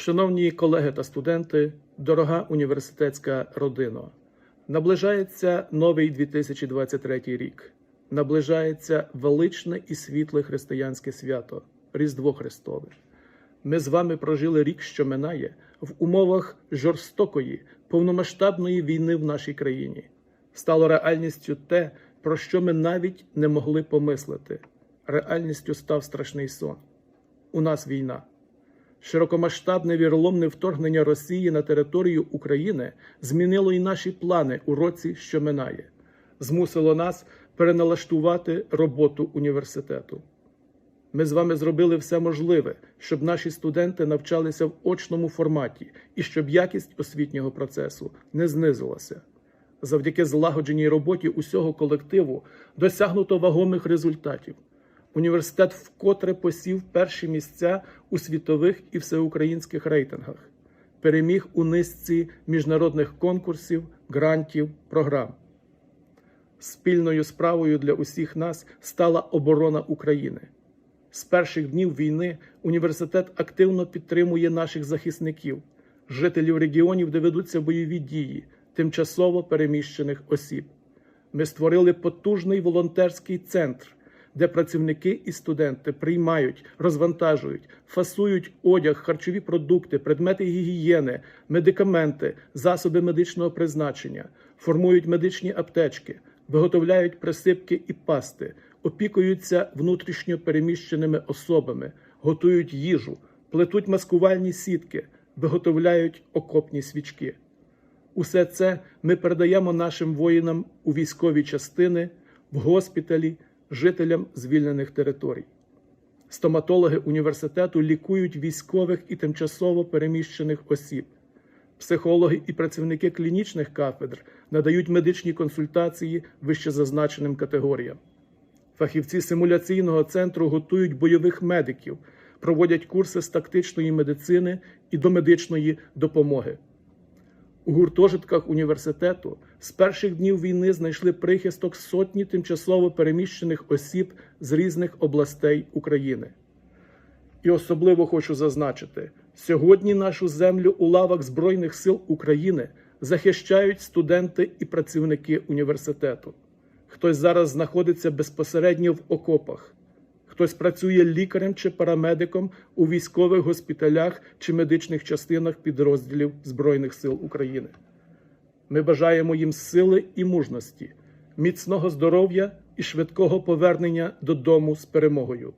Шановні колеги та студенти, дорога університетська родина, наближається новий 2023 рік. Наближається величне і світле християнське свято Різдво Христове. Ми з вами прожили рік, що минає, в умовах жорстокої, повномасштабної війни в нашій країні. Стало реальністю те, про що ми навіть не могли помислити. Реальністю став страшний сон. У нас війна. Широкомасштабне віроломне вторгнення Росії на територію України змінило і наші плани у році, що минає, змусило нас переналаштувати роботу університету. Ми з вами зробили все можливе, щоб наші студенти навчалися в очному форматі і щоб якість освітнього процесу не знизилася. Завдяки злагодженій роботі усього колективу досягнуто вагомих результатів. Університет вкотре посів перші місця у світових і всеукраїнських рейтингах, переміг у низці міжнародних конкурсів, грантів, програм. Спільною справою для усіх нас стала оборона України. З перших днів війни університет активно підтримує наших захисників, жителів регіонів, де ведуться бойові дії, тимчасово переміщених осіб. Ми створили потужний волонтерський центр, де працівники і студенти приймають, розвантажують, фасують одяг, харчові продукти, предмети гігієни, медикаменти, засоби медичного призначення, формують медичні аптечки, виготовляють присипки і пасти, опікуються внутрішньо переміщеними особами, готують їжу, плетуть маскувальні сітки, виготовляють окопні свічки. Усе це ми передаємо нашим воїнам у військові частини, в госпіталі, жителям звільнених територій. Стоматологи університету лікують військових і тимчасово переміщених осіб. Психологи і працівники клінічних кафедр надають медичні консультації вищезазначеним категоріям. Фахівці симуляційного центру готують бойових медиків, проводять курси з тактичної медицини і домедичної допомоги. У гуртожитках університету з перших днів війни знайшли прихисток сотні тимчасово переміщених осіб з різних областей України. І особливо хочу зазначити: сьогодні нашу землю у лавах Збройних сил України захищають студенти і працівники університету. Хтось зараз знаходиться безпосередньо в окопах, хтось працює лікарем чи парамедиком у військових госпіталях чи медичних частинах підрозділів Збройних сил України. Ми бажаємо їм сили і мужності, міцного здоров'я і швидкого повернення додому з перемогою.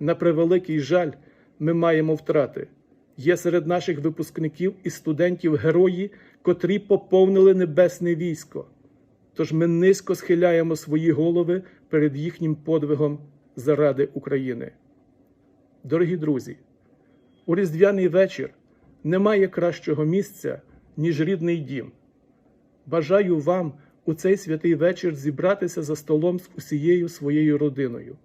На превеликий жаль, ми маємо втрати. Є серед наших випускників і студентів герої, котрі поповнили небесне військо. Тож ми низько схиляємо свої голови перед їхнім подвигом заради України. Дорогі друзі, у різдвяний вечір немає кращого місця, ніж рідний дім. Бажаю вам у цей святий вечір зібратися за столом з усією своєю родиною.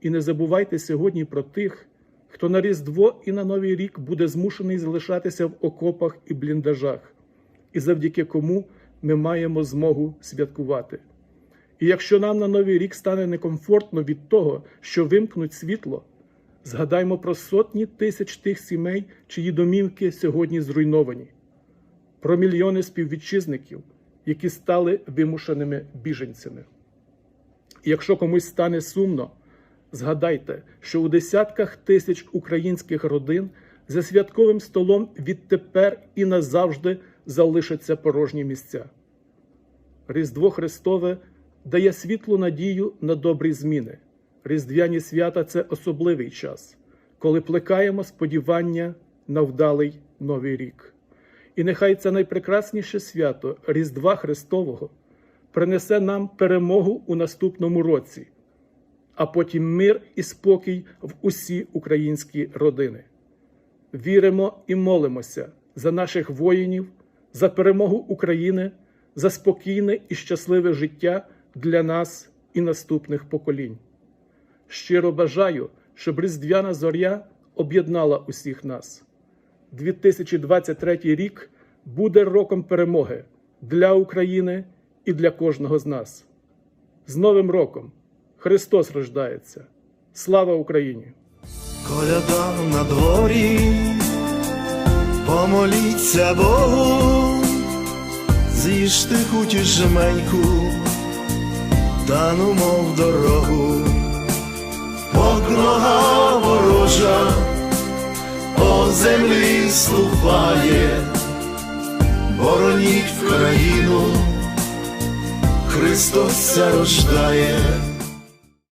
І не забувайте сьогодні про тих, хто на Різдво і на Новий рік буде змушений залишатися в окопах і бліндажах, і завдяки кому ми маємо змогу святкувати. І якщо нам на Новий рік стане некомфортно від того, що вимкнуть світло, згадаймо про сотні тисяч тих сімей, чиї домівки сьогодні зруйновані, про мільйони співвітчизників, які стали вимушеними біженцями. І якщо комусь стане сумно, згадайте, що у десятках тисяч українських родин за святковим столом відтепер і назавжди залишаться порожні місця. Різдво Христове дає світлу надію на добрі зміни. Різдвяні свята це особливий час, коли плекаємо сподівання на вдалий новий рік. І нехай це найпрекрасніше свято Різдва Христового принесе нам перемогу у наступному році, а потім мир і спокій в усі українські родини. Віримо і молимося за наших воїнів, за перемогу України, за спокійне і щасливе життя для нас і наступних поколінь. Щиро бажаю, щоб Різдвяна зоря об'єднала усіх нас. 2023 рік буде роком перемоги для України і для кожного з нас. З Новим роком! Христос рождається! Слава Україні! Коляда на дворі, Помоліться Богу, з'їжте хоч жменьку, та ну мов дорогу, Покрога ворожа, по землі слухає, бороніть в країну, Христос рождає.